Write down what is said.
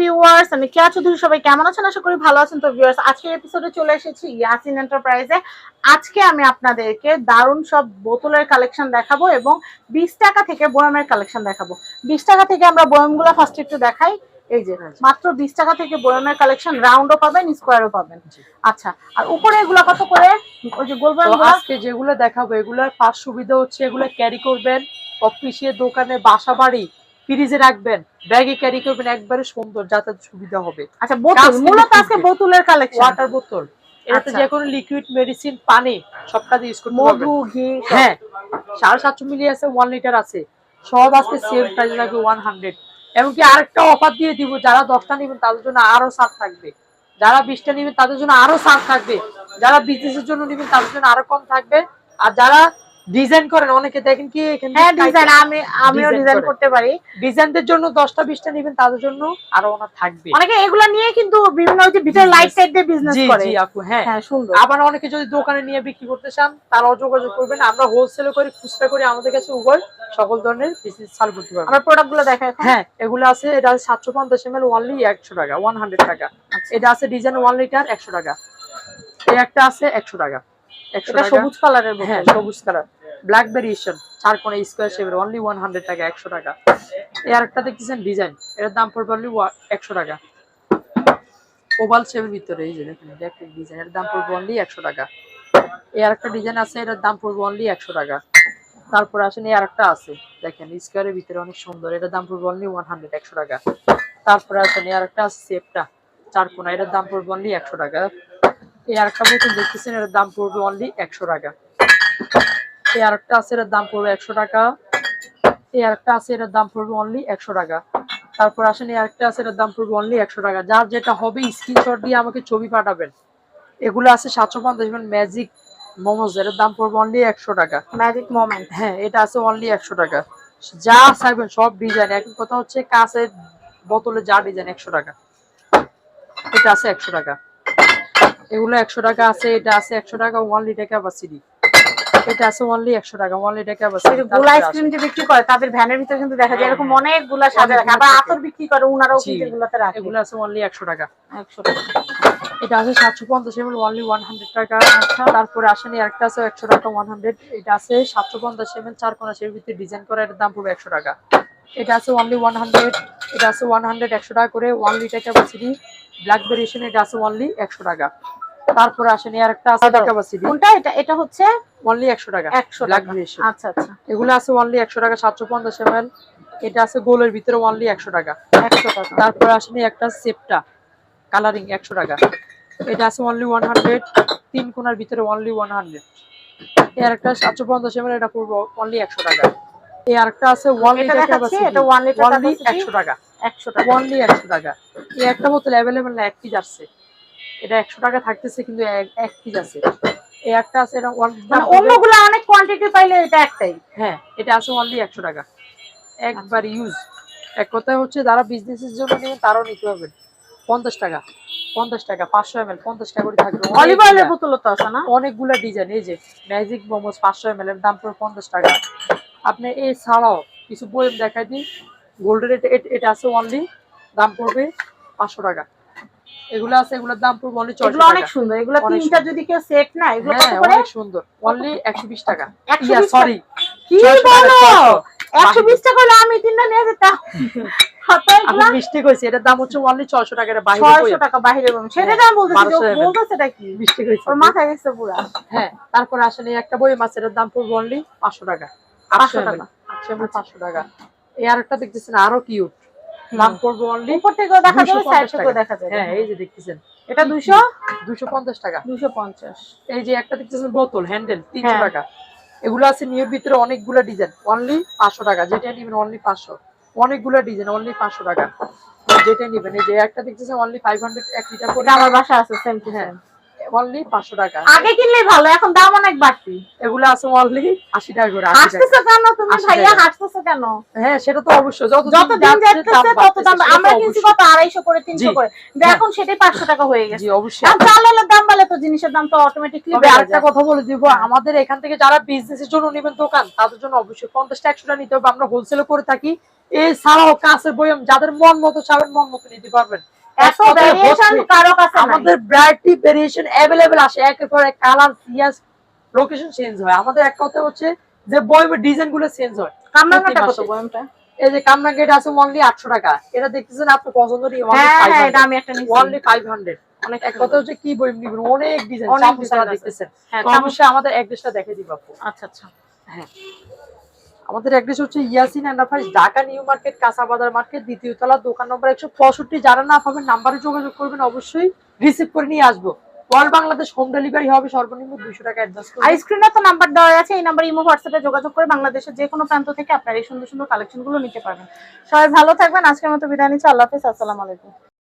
Viewers আমি কেয়া চৌধুরী সবাই কেমন আছেন? আশা করি ভালো আছেন। তো ভিউয়ার্স আজকের এপিসোডে চলে এসেছি ইয়াসিন এন্টারপ্রাইজে আজকে আমি আপনাদেরকে দারুণ সব বোতলের কালেকশন দেখাবো এবং বিশ টাকা থেকে বয়ামের কালেকশন দেখাবো। বিশ টাকা থেকে আমরা বয়ামগুলো ফার্স্ট একটু দেখাই। এই যে মাত্র বিশ টাকা থেকে বয়ামের কালেকশন রাউন্ডও পাবেন স্কোয়ারও পাবেন। আচ্ছা আর উপরে এগুলো কত করে? ওই যে গোল আজকে যেগুলো দেখাবো এগুলোর পাঁচ সুবিধা হচ্ছে এগুলো ক্যারি করবেন অফিসে দোকানে বাসা বাড়ি ফ্রিজে রাখবেন ব্যাগে ক্যারি করবেন একবারে সুন্দর যাতে সুবিধা হবে। আচ্ছা বোতল মূলত আজকে বোতলের কালেকশন ওয়াটার বোতল এটাতে আচ্ছা। যে কোনো লিকুইড মেডিসিন পানি সব কাজে ইউজ করতে মধু ঘি হ্যাঁ সাড়ে সাতশো মিলি আছে ওয়ান লিটার আছে। সব আজকে সেম প্রাইস লাগবে ওয়ান হান্ড্রেড এমনকি আরেকটা অফার দিয়ে দিব যারা দশটা নেবেন তাদের জন্য আরও ছাড় থাকবে। যারা বিশটা নেবেন তাদের জন্য আরও ছাড় থাকবে। যারা বিজনেসের জন্য নেবেন তাদের জন্য আরও কম থাকবে। আর যারা ডিজাইন করেন অনেকে দেখেন কি এখানে হ্যাঁ ডিজাইন আমি আমিও ডিজাইন করতে পারি। ডিজাইনদের জন্য দশটা বিশটা নেবেন তাদের জন্য আরও ওনার থাকবে। অনেকে এগুলা নিয়ে কিন্তু বিভিন্ন ওই যে ভিতরে লাইট টাইট দিয়ে বিজনেস করে। জি আপু হ্যাঁ। হ্যাঁ সুন্দর। আবার অনেকে যদি দোকানে নিয়ে বিক্রি করতে চান তারাও যোগাযোগ করবেন। আমরা হোলসেলে করি খুচরা করি আমাদের কাছে উভয় সকল ধরনের বিজনেস চালু করতে পারবেন। আমরা প্রোডাক্টগুলো দেখাই হ্যাঁ এগুলো আছে এটা আছে সাতশো পঞ্চাশ এম এল ওয়ানলি একশো টাকা ওয়ান হান্ড্রেড টাকা। আচ্ছা। এটা আছে ডিজাইন ওয়ান লিটার একশো টাকা। এই একটা আছে একশো টাকা। একশো এটা সবুজ কালারের হ্যাঁ সবুজ কালার। ব্ল্যাক ভেরিয়েশন চার কোণে স্কোয়ার শেপের অনলি ওয়ান হান্ড্রেড টাকা একশো টাকা। এই আরেকটা দেখতেছেন ডিজাইন এটার দাম পড়বে অনলি একশো টাকা। ওভাল শেপের ভিতরে এই যে দেখেন একটা ডিজাইন এর দাম পড়বে অনলি একশো টাকা। এই আরেকটা ডিজাইন আছে এটার দাম পড়বে অনলি একশো টাকা। তারপর আসেন এই আরেকটা আছে। দেখেন স্কোয়ারের ভিতরে অনেক সুন্দর এটার দাম পড়বে অনলি ওয়ান হান্ড্রেড একশো টাকা। তারপরে আসেন এই আরেকটা আছে সেপটা চার কোণা এটার দাম পড়বে অনলি একশো টাকা। এই আরেকটা বোতল দেখতেছেন এর দাম পড়বে অনলি একশো টাকা। এই আরেকটা আছে এর দাম পড়বে একশো টাকা। এই আরেকটা আছে এর দাম পড়বে অনলি একশো টাকা। তারপর আসেন এই আরেকটা আছে এর দাম পড়বে অনলি একশো টাকা। যার যেটা হবে স্ক্রিনশট দিয়ে আমাকে ছবি পাঠাবেন। এগুলো আছে সাতশো পঞ্চাশ ম্যাজিক মোমোজ এর দাম পড়বে অনলি একশো টাকা। ম্যাজিক মোমেন্ট হ্যাঁ এটা আছে অনলি একশো টাকা। যা চাইবেন সব ডিজাইন এখন কথা হচ্ছে কাঁচের বোতলে যা ডিজাইন একশো টাকা। এটা আছে একশো টাকা। এগুলো একশো টাকা আছে এটা আছে একশো টাকা ওয়ান লিটার ক্যাপাসিটি এটা আছে অনলি টাকা গুলা আইসক্রিম যে বিক্রি করে তাদের ভ্যানের ভিতরে কিন্তু দেখা যায় এরকম অনেকগুলা সাজা রাখে। আবার আতর বিক্রি করে উনারাও কিন্তু এগুলাতে রাখে। এগুলো আছে অনলি একশো টাকা। একশো টাকা। এটা আছে অনলি টাকা। আচ্ছা তারপরে আসেনি আরেকটা আছে একশো টাকা ওয়ান হান্ড্রেড এটা আছে সাতশো পঞ্চাশ এমএল চার সের ভিতরে ডিজাইন করা দাম পড়বে একশো টাকা। এটা আছে অনলি ওয়ান হান্ড্রেড এটা আছে ওয়ান হান্ড্রেড একশো টাকা করে one litre capacity black variation এটা আছে অনলি একশো টাকা। তারপরে আসেনি আরেকটা আছে ক্যাপাসিটি কোনটা? এটা এটা হচ্ছে অনলি একশো টাকা। একশো ব্ল্যাক টাকা। আচ্ছা আচ্ছা। এগুলো আছে অনলি একশো টাকা সাতশো পঞ্চাশ এমএল এটা আছে গোলের ভিতরে অনলি একশো টাকা। একশো টাকা। তারপর আসেনি একটা সেপটা কালারিং একশো টাকা। এটা আছে অনলি ওয়ান হান্ড্রেড তিন কোনার ভিতরে অনলি ওয়ান হান্ড্রেড এর একটা সাতশো পঞ্চাশ এমএল এটা পড়ব অনলি একশো টাকা। এই আরেকটা আছে ওয়ান এটা লিটার দেখাচ্ছি? এটা ওয়ান লিটার অনলি একশো টাকা। একশো টাকা। অনলি একশো টাকা। এই একটা বোতল অ্যাভেলেবেল না এক পিস আসছে এটা একশো টাকা থাকতেছে কিন্তু এক- এক পিস আছে। এই একটা আছে এটা মানে অন্যগুলো অনেক কোয়ান্টিটি পাইলে এটা একটাই। হ্যাঁ এটা আছে অনলি একশো টাকা। একবার ইউজ এক কথায় হচ্ছে যারা বিজনেসের জন্য নেবেন তারাও নিতে পারবেন। পঞ্চাশ টাকা পঞ্চাশ টাকা পাঁচশো এম এল পঞ্চাশ টাকা করে থাকবে। অলিভ অয়েলের অনেকগুলা- তো আছে না? অনেকগুলা ডিজাইন এই যে ম্যাজিক মোমোস পাঁচশো এম এল এর দাম পড়ে পঞ্চাশ টাকা। আপনি এই ছাড়াও কিছু বইম দেখাই দিই গোল্ডের এটা আছে অনলি দাম পড়বে পাঁচশো টাকা। এগুলো আছে এগুলোর দাম ছয়শো এগুলো অনেক সুন্দর এগুলো তিনটা যদি কেউ সেট না এগুলো কত হ্যাঁ করে? অনেক সুন্দর। অনলি একশো বিশ টাকা। 120 সরি কি 600 টাকা, বলো? 600 একশো টাকা হলে আমি তিনটা নিয়ে যেতাম। আমি মিষ্টি কইছি এটার দাম হচ্ছে অনলি টাকা বাইরে। টাকা বলুন সেটা হ্যাঁ, বলতেছি যে ও 1200 বলতো সেটা কি? মিষ্টি কইছি। ওর মাথায় গেছে পুরা। হ্যাঁ তারপরে এই একটা বই মাছের দাম পড়বে অনলি পাঁচশো টাকা। 500 টাকা। টাকা। আটশো এমএল পাঁচশো টাকা। এই আরেকটা দেখতেছেন আরও কিউট দাম পড়বে অনলি উপর থেকেও দেখা যাবে সাইড থেকেও দেখা যাবে। হ্যাঁ এই যে দেখতেছেন। এটা দুশো দুশো পঞ্চাশ টাকা। দুশো পঞ্চাশ। এই যে একটা দেখতেছেন বোতল হ্যান্ডেল তিনশো হ্যাঁ। টাকা। এগুলো আছে নিয়ের ভিতরে অনেকগুলো ডিজাইন। অনলি পাঁচশো টাকা যেটা নিবেন অনলি পাঁচশো। অনেকগুলো ডিজাইন অনলি পাঁচশো টাকা। যেটা নিবেন এই যে একটা দেখতেছেন অনলি ফাইভ হান্ড্রেড এক লিটার করে আমার বাসা আছে সেম হ্যাঁ। অনলি পাঁচশো টাকা। আগে কিনলেই ভালো এখন দাম অনেক বাড়তি। এগুলো আছে অনলি আশি টাকা করে হাসতেছো কেন তুমি ভাইয়া টাকা। হাসতেছো কেন? হ্যাঁ সেটা তো অবশ্যই। যত যত দিন যাচ্ছে তত দাম আমরা কিনছি কত? আড়াইশো করে তিনশো জি। করে। কিন্তু হ্যাঁ। এখন সেটাই পাঁচশো টাকা হয়ে গেছে। জি অবশ্যই। আর চালের দাম বাড়লে তো জিনিসের দাম তো অটোমেটিকলি তবে আরেকটা কথা বলে দিব আমাদের এখান থেকে যারা বিজনেসের জন্য নেবেন দোকান তাদের জন্য অবশ্যই পঞ্চাশটা একশোটা নিতে হবে। আমরা হোলসেলে করে থাকি। এছাড়াও কাঁচের বয়ম যাদের মন মতো চাবেন মন মতো নিতে পারবেন। এত ভেরিয়েশন কারও কাছে আমাদের ব্রাইটি ভেরিয়েশন আসে। একের পর এক কালার লোকেশন চেঞ্জ হয়। আমাদের এক কথা হচ্ছে যে বয়মের ডিজাইনগুলো চেঞ্জ হয়। কামরাঙ্গাটা কত বয়মটা এই যে আছে অনলি আটশো টাকা। এটা দেখতেছেন আপনার পছন্দ হ্যাঁ হ্যাঁ এটা আমি একটা অনলি অনেক এক কথা হচ্ছে কি নিবেন? অনেক ডিজাইন দেখতেছেন। হ্যাঁ তো আমাদের অ্যাড্রেসটা দেখে দিব আপু। আচ্ছা আচ্ছা। হ্যাঁ। আমাদের অ্যাড্রেস হচ্ছে Yasin enterprise Dhaka new market, কাঁচাবাজার market, দ্বিতীয় তলা, দোকান নম্বর একশো পঁয়ষট্টি। যারা না পাবেন নাম্বারে যোগাযোগ করবেন, অবশ্যই রিসিভ করে নিয়ে আসব। অল বাংলাদেশ হোম ডেলিভারি হবে, সর্বনিম্ন দুশো টাকা অ্যাডভান্স আর স্ক্রিনে তো নাম্বার দেওয়া আছে, এই নাম্বার ইমো হোয়াটসঅ্যাপে যোগাযোগ করে বাংলাদেশের যে কোনো প্রান্ত থেকে আপনার এই সুন্দর সুন্দর কালেকশনগুলো নিতে পারবেন। সবাই ভালো থাকবেন, আজকের মতো বিদায় নিচ্ছি, আল্লাহ হাফিজ, আসসালামু আলাইকুম।